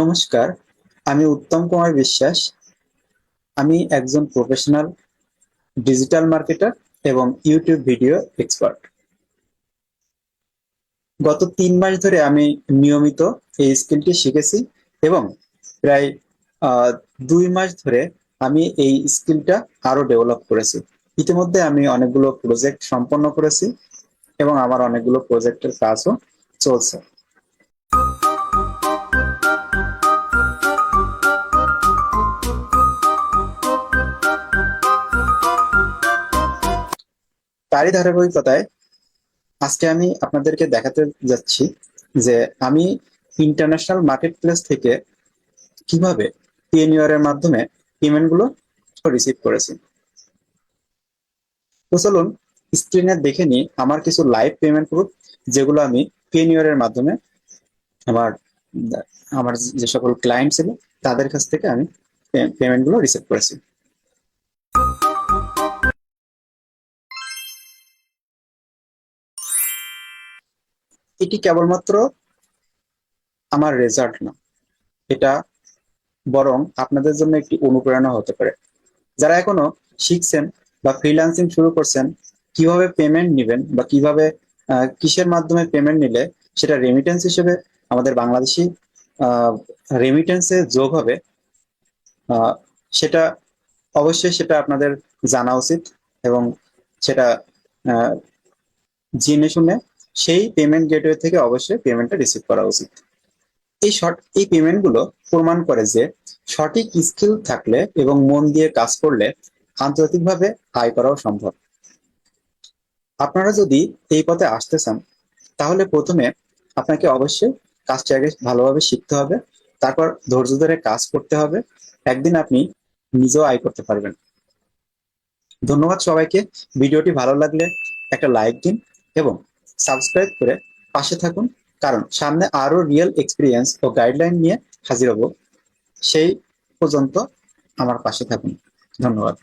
নমস্কার, আমি উত্তম কুমার বিশ্বাস। আমি একজন প্রফেশনাল ডিজিটাল মার্কেটার এবং ইউটিউব ভিডিও এক্সপার্ট গত তিন মাস ধরে আমি নিয়মিত এই স্কিলটি শিখেছি এবং প্রায় দুই মাস ধরে আমি এই স্কিলটা আরও ডেভেলপ করেছি। ইতিমধ্যে আমি অনেকগুলো প্রজেক্ট সম্পন্ন করেছি এবং আমার অনেকগুলো প্রজেক্টের কাজও চলছে। তারই ধারাবাহিকতায় আজকে আমি আপনাদেরকে দেখাতে যাচ্ছি যে আমি ইন্টারন্যাশনাল মার্কেট প্লেস থেকে কীভাবে পিএনইউআর এর মাধ্যমে পেমেন্টগুলো রিসিভ করেছি। তো চলুন স্ক্রিনে দেখে নিই আমার কিছু লাইভ পেমেন্ট প্রুফ যেগুলো আমি পিএনইউআর এর মাধ্যমে আমার আমার যে সকল ক্লায়েন্ট ছিল, তাদের কাছ থেকে আমি পেমেন্টগুলো রিসিভ করেছি। এটি কেবলমাত্র আমার রেজাল্ট না, এটা বরং আপনাদের জন্য একটি অনুপ্রেরণা হতে পারে। যারা এখনও শিখছেন বা ফ্রিল্যান্সিং শুরু করছেন, কীভাবে পেমেন্ট নেবেন বা কীভাবে কিসের মাধ্যমে পেমেন্ট নিলে সেটা রেমিটেন্স হিসেবে আমাদের বাংলাদেশি রেমিটেন্সে যোগ হবে সেটা অবশ্যই সেটা আপনাদের জানা উচিত এবং সেটা জেনে শুনে সেই পেমেন্ট গেটওয়ে থেকে অবশ্যই পেমেন্টটা রিসিভ করা উচিত। এই শর্ট এই পেমেন্টগুলো প্রমাণ করে যে সঠিক স্কিল থাকলে এবং মন দিয়ে কাজ করলে আন্তর্জাতিকভাবে আয় করাও সম্ভব। আপনারা যদি এই পথে আসতে চান, তাহলে প্রথমে আপনাকে অবশ্যই কাজটি আগে ভালোভাবে শিখতে হবে, তারপর ধৈর্য ধরে কাজ করতে হবে, একদিন আপনি নিজেও আয় করতে পারবেন। ধন্যবাদ সবাইকে, ভিডিওটি ভালো লাগলে একটা লাইক দিন এবং সাবস্ক্রাইব করে পাশে থাকুন। কারণ সামনে আরও রিয়েল এক্সপিরিয়েন্স ও গাইডলাইন নিয়ে হাজির হব। সেই পর্যন্ত আমার পাশে থাকুন। ধন্যবাদ।